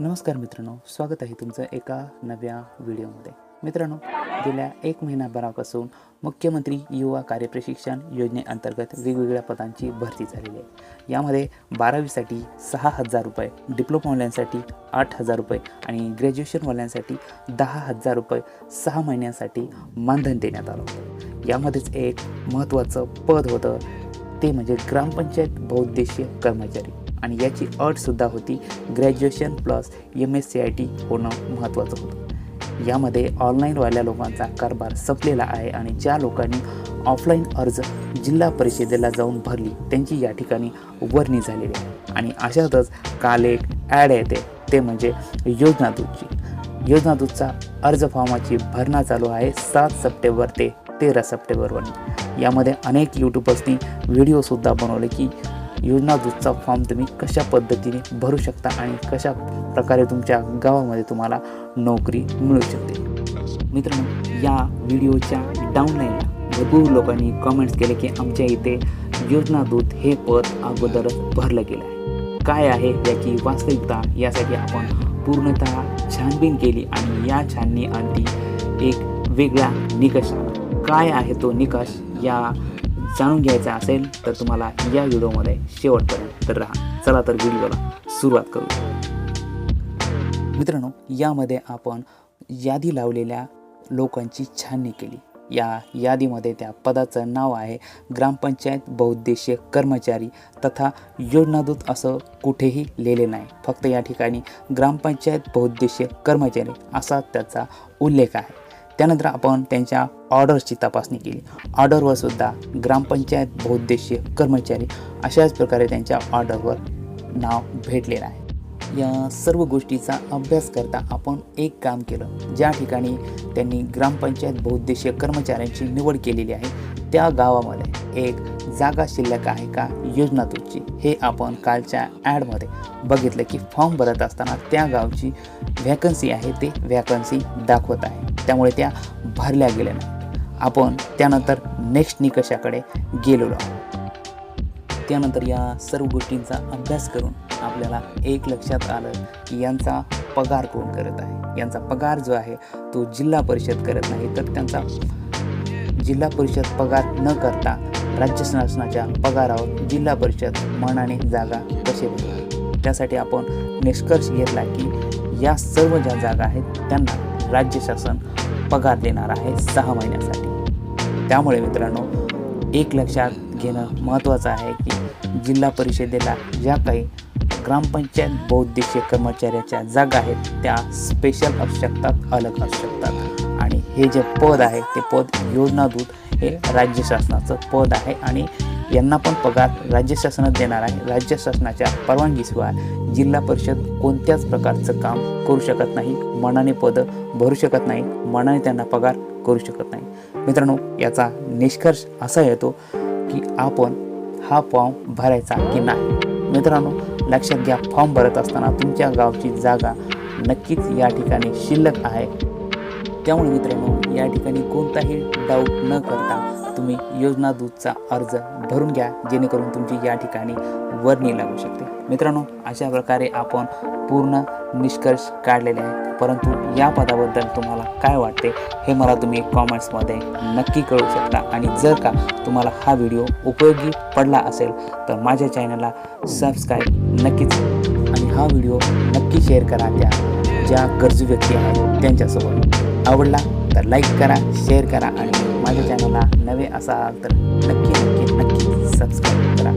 नमस्कार मित्रांनो स्वागत आहे तुमचं एका नव्या व्हिडिओमध्ये. मित्रांनो गेल्या एक महिनाभरापासून मुख्यमंत्री युवा कार्यप्रशिक्षण योजनेअंतर्गत वेगवेगळ्या पदांची भरती झालेली आहे. यामध्ये बारावीसाठी सहा हजार रुपये डिप्लोमावाल्यांसाठी आठ हजार रुपये आणि ग्रॅज्युएशनवाल्यांसाठी दहा हजार रुपये सहा महिन्यांसाठी मानधन देण्यात आलं होतं. यामध्येच एक महत्त्वाचं पद होतं ते म्हणजे ग्रामपंचायत बहुउद्देशीय कर्मचारी. आणि याची अटसुद्धा होती. Graduation plus M S C I T होणं महत्त्वाचं होतं. यामध्ये ऑनलाईनवाल्या लोकांचा कारभार संपलेला आहे आणि ज्या लोकांनी ऑफलाईन अर्ज जिल्हा परिषदेला जाऊन भरली त्यांची या ठिकाणी वर्णी झालेली आहे. आणि अशातच काल एक ॲड येते ते म्हणजे योजनादूतची योजनादूतचा अर्ज फॉर्माची भरणा चालू आहे सात सप्टेंबर ते तेरा सप्टेंबरवर यामध्ये अनेक यूट्यूबर्सनी व्हिडिओसुद्धा बनवले की योजना दूतचा फॉर्म तुम्ही कशा पद्धतीने भरू शकता आणि कशा प्रकारे तुमच्या गावामध्ये तुम्हाला नोकरी मिळू शकते? मित्रांनो या व्हिडिओच्या डाऊनलाईनला भरपूर लोकांनी कमेंट्स केले की आमच्या इथे योजना दूत हे पद अगोदरच भरलं गेलं आहे. काय आहे याची वास्तविकता यासाठी आपण पूर्णतः छानबीन केली आणि या छाननी अंती एक वेगळा निकष आला काय आहे तो निकष? या जाणून घ्यायचा असेल तर तुम्हाला या व्हिडिओमध्ये शेवटपर्यंत तर राहा. चला तर व्हिडिओला सुरुवात करू. मित्रांनो यामध्ये आपण यादी लावलेल्या लोकांची छाननी केली. या यादीमध्ये त्या पदाचं नाव आहे ग्रामपंचायत बहुउद्देशीय कर्मचारी तथा योजनादूत असं कुठेही लिहिले नाही. फक्त या ठिकाणी ग्रामपंचायत बहुउद्देशीय कर्मचारी असा त्याचा उल्लेख आहे. त्यानंतर आपण त्यांच्या ऑर्डर्सची तपासणी केली. ऑर्डरवर सुद्धा ग्रामपंचायत बहुद्देशीय कर्मचारी अशाच प्रकारे त्यांच्या ऑर्डरवर नाव भेटलेलं आहे. या सर्व गोष्टीचा अभ्यास करता आपण एक काम केलं. ज्या ठिकाणी त्यांनी ग्रामपंचायत बहुद्देशीय कर्मचाऱ्यांची निवड केलेली आहे त्या गावामध्ये एक जागा शिल्लक आहे का योजना तुमची? हे आपण कालच्या ॲडमध्ये बघितलं की फॉर्म भरत असताना त्या गावची व्हॅकन्सी आहे ते व्हॅकन्सी दाखवत आहे. त्यामुळे त्या भरल्या गेल्या नाही आपण त्यानंतर नेक्स्ट निकषाकडे गेलेलो आहोत. त्यानंतर या सर्व गोष्टींचा अभ्यास करून आपल्याला एक लक्षात आलं की यांचा पगार कोण करत आहे? यांचा पगार जो आहे तो जिल्हा परिषद करत नाही. तर त्यांचा जिल्हा परिषद पगार न करता राज्य शासनाच्या पगारावर जिल्हा परिषद मनाने जागा कसे त्यासाठी आपण निष्कर्ष घेतला की या सर्व ज्या जागा आहेत त्यांना राज्य शासन पगार देणार आहे सहा महिन्यासाठी. त्यामुळे मित्रांनो एक लक्षात घेणं महत्त्वाचं आहे की जिल्हा परिषदेला ज्या काही ग्रामपंचायत बहुउद्देशीय कर्मचाऱ्याच्या जागा आहेत त्या स्पेशल असू शकतात अलग असू शकतात. आणि हे जे पद आहे ते पद योजनादूत हे राज्य शासनाचं पद आहे आणि यांना पण पगार राज्य शासनच देणार आहे. राज्य शासनाच्या परवानगीशिवाय जिल्हा परिषद कोणत्याच प्रकारचं काम करू शकत नाही. मनाने पदं भरू शकत नाही. मनाने त्यांना पगार करू शकत नाही. मित्रांनो याचा निष्कर्ष असा येतो की आपण हा फॉर्म भरायचा की नाही? मित्रांनो लक्षात घ्या फॉर्म भरत असताना तुमच्या गावची जागा नक्कीच या ठिकाणी शिल्लक आहे. त्यामुळे मित्रांनो या ठिकाणी कोणताही डाऊट न करता तुम्ही योजना दूतचा अर्ज भरून घ्या जेणेकरून तुमची या ठिकाणी वर्णी लागू शकते. मित्रांनो अशा प्रकारे आपण पूर्ण निष्कर्ष काढलेले आहे परंतु या पदाबद्दल तुम्हाला काय वाटते हे मला तुम्ही कॉमेंट्समध्ये नक्की कळू शकता. आणि जर का तुम्हाला हा व्हिडिओ उपयोगी पडला असेल तर माझ्या चॅनलला सबस्क्राईब नक्कीच आणि हा व्हिडिओ नक्की शेअर करा त्या ज्या गरजू व्यक्ती आहेत त्यांच्यासोबत. आवडला तर लाईक करा शेअर करा आणि माझ्या चॅनलला नवे असाल तर नक्की नक्की नक्की सबस्क्राईब करा.